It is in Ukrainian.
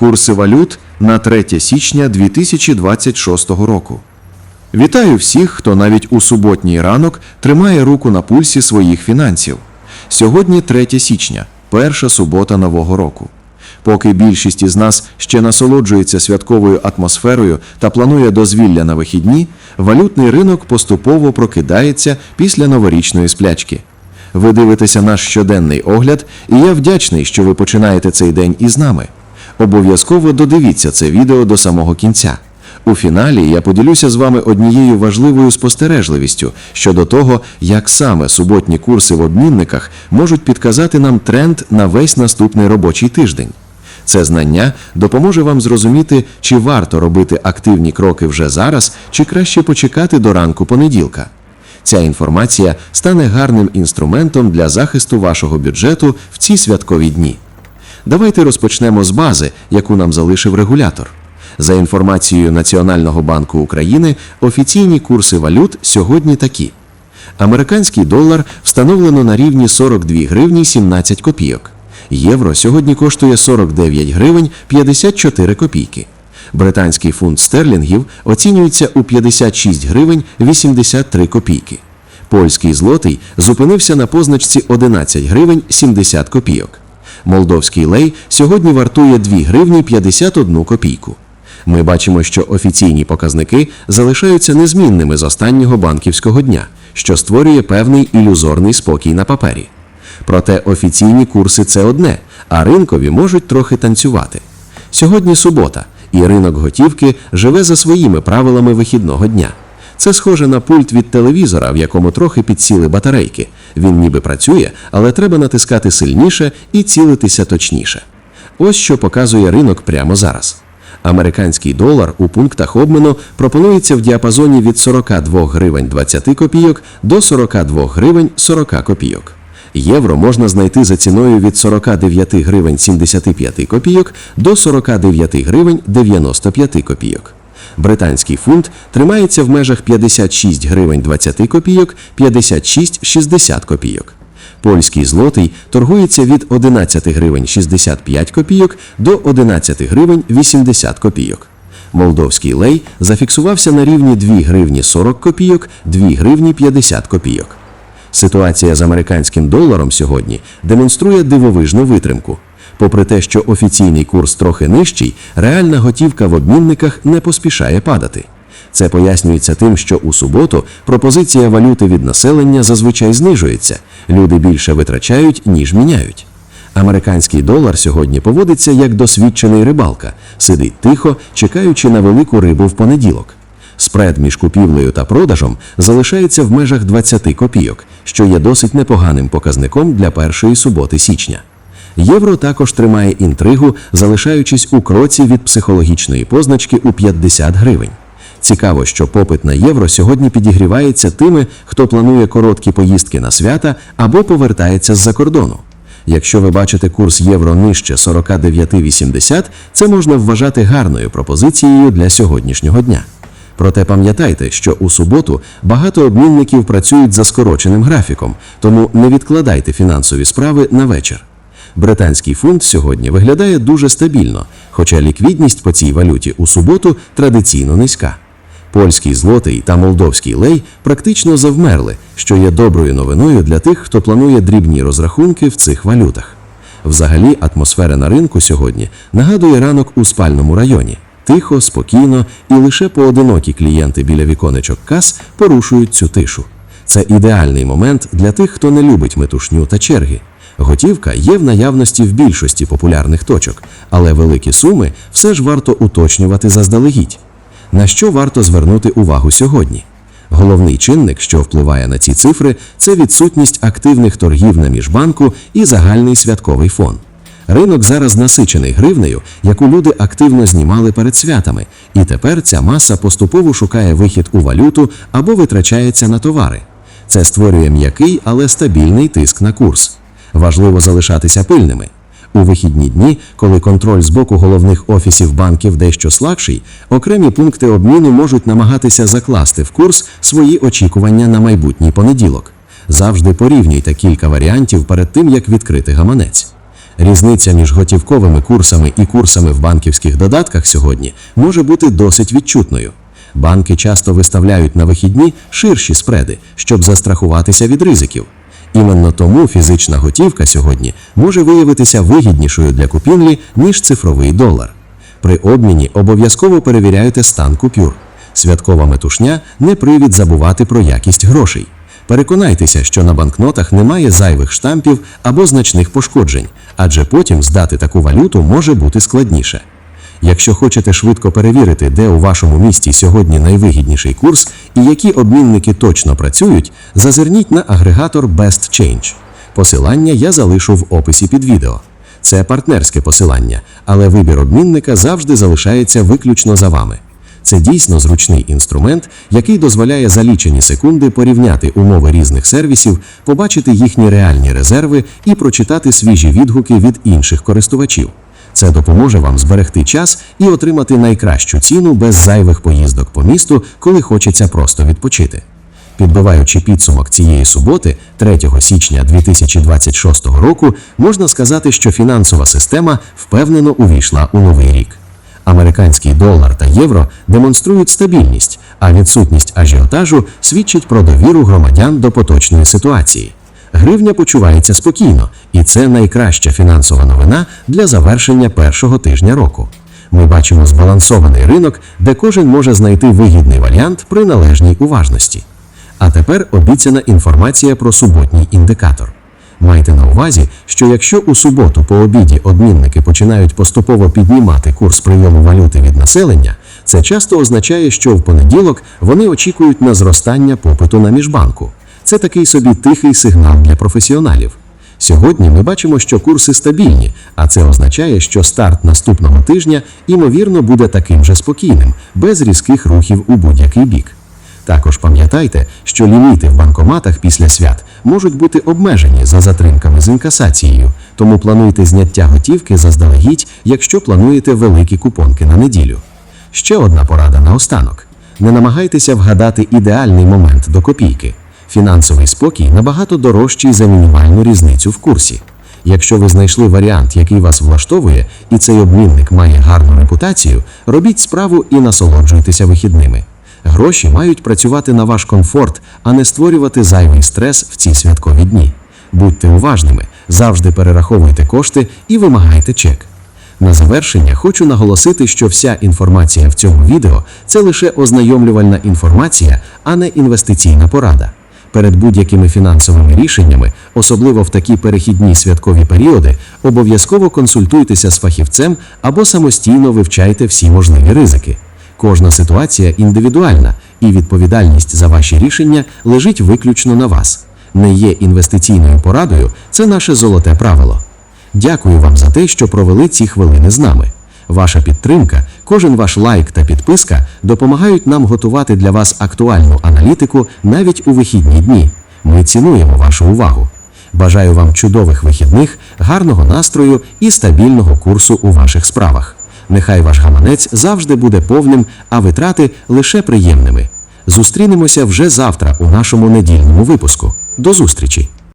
Курси валют на 3 січня 2026 року. Вітаю всіх, хто навіть у суботній ранок тримає руку на пульсі своїх фінансів. Сьогодні 3 січня, перша субота нового року. Поки більшість із нас ще насолоджується святковою атмосферою та планує дозвілля на вихідні, валютний ринок поступово прокидається після новорічної сплячки. Ви дивитеся наш щоденний огляд, і я вдячний, що ви починаєте цей день із нами. Обов'язково додивіться це відео до самого кінця. У фіналі я поділюся з вами однією важливою спостережливістю щодо того, як саме суботні курси в обмінниках можуть підказати нам тренд на весь наступний робочий тиждень. Це знання допоможе вам зрозуміти, чи варто робити активні кроки вже зараз, чи краще почекати до ранку понеділка. Ця інформація стане гарним інструментом для захисту вашого бюджету в ці святкові дні. Давайте розпочнемо з бази, яку нам залишив регулятор. За інформацією Національного банку України, офіційні курси валют сьогодні такі: американський долар встановлено на рівні 42 гривні 17 копійок. Євро сьогодні коштує 49 гривень 54 копійки. Британський фунт стерлінгів оцінюється у 56 гривень 83 копійки. Польський злотий зупинився на позначці 11 гривень 70 копійок. Молдовський лей сьогодні вартує 2 гривні 51 копійку. Ми бачимо, що офіційні показники залишаються незмінними з останнього банківського дня, що створює певний ілюзорний спокій на папері. Проте офіційні курси це одне, а ринкові можуть трохи танцювати. Сьогодні субота, і ринок готівки живе за своїми правилами вихідного дня. Це схоже на пульт від телевізора, в якому трохи підсіли батарейки. Він ніби працює, але треба натискати сильніше і цілитися точніше. Ось що показує ринок прямо зараз. Американський долар у пунктах обміну пропонується в діапазоні від 42 гривень 20 копійок до 42 гривень 40 копійок. Євро можна знайти за ціною від 49 гривень 75 копійок до 49 гривень 95 копійок. Британський фунт тримається в межах 56 гривень 20 копійок 56-60 копійок. Польський злотий торгується від 11 гривень 65 копійок до 11 гривень 80 копійок. Молдовський лей зафіксувався на рівні 2 гривні 40 копійок, 2 гривні 50 копійок. Ситуація з американським доларом сьогодні демонструє дивовижну витримку. Попри те, що офіційний курс трохи нижчий, реальна готівка в обмінниках не поспішає падати. Це пояснюється тим, що у суботу пропозиція валюти від населення зазвичай знижується, люди більше витрачають, ніж міняють. Американський долар сьогодні поводиться як досвідчений рибалка, сидить тихо, чекаючи на велику рибу в понеділок. Спред між купівлею та продажем залишається в межах 20 копійок, що є досить непоганим показником для першої суботи січня. Євро також тримає інтригу, залишаючись у кроці від психологічної позначки у 50 гривень. Цікаво, що попит на євро сьогодні підігрівається тими, хто планує короткі поїздки на свята або повертається з-за кордону. Якщо ви бачите курс євро нижче 49,80, це можна вважати гарною пропозицією для сьогоднішнього дня. Проте пам'ятайте, що у суботу багато обмінників працюють за скороченим графіком, тому не відкладайте фінансові справи на вечір. Британський фунт сьогодні виглядає дуже стабільно, хоча ліквідність по цій валюті у суботу традиційно низька. Польський злотий та молдовський лей практично завмерли, що є доброю новиною для тих, хто планує дрібні розрахунки в цих валютах. Взагалі, атмосфера на ринку сьогодні нагадує ранок у спальному районі. Тихо, спокійно, і лише поодинокі клієнти біля віконечок кас порушують цю тишу. Це ідеальний момент для тих, хто не любить метушню та черги. Готівка є в наявності в більшості популярних точок, але великі суми все ж варто уточнювати заздалегідь. На що варто звернути увагу сьогодні? Головний чинник, що впливає на ці цифри, це відсутність активних торгів на міжбанку і загальний святковий фон. Ринок зараз насичений гривнею, яку люди активно знімали перед святами, і тепер ця маса поступово шукає вихід у валюту або витрачається на товари. Це створює м'який, але стабільний тиск на курс. Важливо залишатися пильними. У вихідні дні, коли контроль з боку головних офісів банків дещо слабший, окремі пункти обміну можуть намагатися закласти в курс свої очікування на майбутній понеділок. Завжди порівнюйте кілька варіантів перед тим, як відкрити гаманець. Різниця між готівковими курсами і курсами в банківських додатках сьогодні може бути досить відчутною. Банки часто виставляють на вихідні ширші спреди, щоб застрахуватися від ризиків. Іменно тому фізична готівка сьогодні може виявитися вигіднішою для купівлі, ніж цифровий долар. При обміні обов'язково перевіряйте стан купюр. Святкова метушня не привід забувати про якість грошей. Переконайтеся, що на банкнотах немає зайвих штампів або значних пошкоджень, адже потім здати таку валюту може бути складніше. Якщо хочете швидко перевірити, де у вашому місті сьогодні найвигідніший курс і які обмінники точно працюють, зазирніть на агрегатор Best Change. Посилання я залишу в описі під відео. Це партнерське посилання, але вибір обмінника завжди залишається виключно за вами. Це дійсно зручний інструмент, який дозволяє за лічені секунди порівняти умови різних сервісів, побачити їхні реальні резерви і прочитати свіжі відгуки від інших користувачів. Це допоможе вам зберегти час і отримати найкращу ціну без зайвих поїздок по місту, коли хочеться просто відпочити. Підбиваючи підсумок цієї суботи, 3 січня 2026 року, можна сказати, що фінансова система впевнено увійшла у новий рік. Американський долар та євро демонструють стабільність, а відсутність ажіотажу свідчить про довіру громадян до поточної ситуації. Гривня почувається спокійно, і це найкраща фінансова новина для завершення першого тижня року. Ми бачимо збалансований ринок, де кожен може знайти вигідний варіант при належній уважності. А тепер обіцяна інформація про суботній індикатор. Майте на увазі, що якщо у суботу по обіді обмінники починають поступово піднімати курс прийому валюти від населення, це часто означає, що в понеділок вони очікують на зростання попиту на міжбанку. Це такий собі тихий сигнал для професіоналів. Сьогодні ми бачимо, що курси стабільні, а це означає, що старт наступного тижня ймовірно буде таким же спокійним, без різких рухів у будь-який бік. Також пам'ятайте, що ліміти в банкоматах після свят можуть бути обмежені за затримками з інкасацією, тому плануйте зняття готівки заздалегідь, якщо плануєте великі купонки на неділю. Ще одна порада наостанок: не намагайтеся вгадати ідеальний момент до копійки. Фінансовий спокій набагато дорожчий за мінімальну різницю в курсі. Якщо ви знайшли варіант, який вас влаштовує, і цей обмінник має гарну репутацію, робіть справу і насолоджуйтеся вихідними. Гроші мають працювати на ваш комфорт, а не створювати зайвий стрес в ці святкові дні. Будьте уважними, завжди перераховуйте кошти і вимагайте чек. На завершення хочу наголосити, що вся інформація в цьому відео це лише ознайомлювальна інформація, а не інвестиційна порада. Перед будь-якими фінансовими рішеннями, особливо в такі перехідні святкові періоди, обов'язково консультуйтеся з фахівцем або самостійно вивчайте всі можливі ризики. Кожна ситуація індивідуальна, і відповідальність за ваші рішення лежить виключно на вас. Не є інвестиційною порадою, це наше золоте правило. Дякую вам за те, що провели ці хвилини з нами. Ваша підтримка, кожен ваш лайк та підписка допомагають нам готувати для вас актуальну аналітику навіть у вихідні дні. Ми цінуємо вашу увагу. Бажаю вам чудових вихідних, гарного настрою і стабільного курсу у ваших справах. Нехай ваш гаманець завжди буде повним, а витрати лише приємними. Зустрінемося вже завтра у нашому недільному випуску. До зустрічі!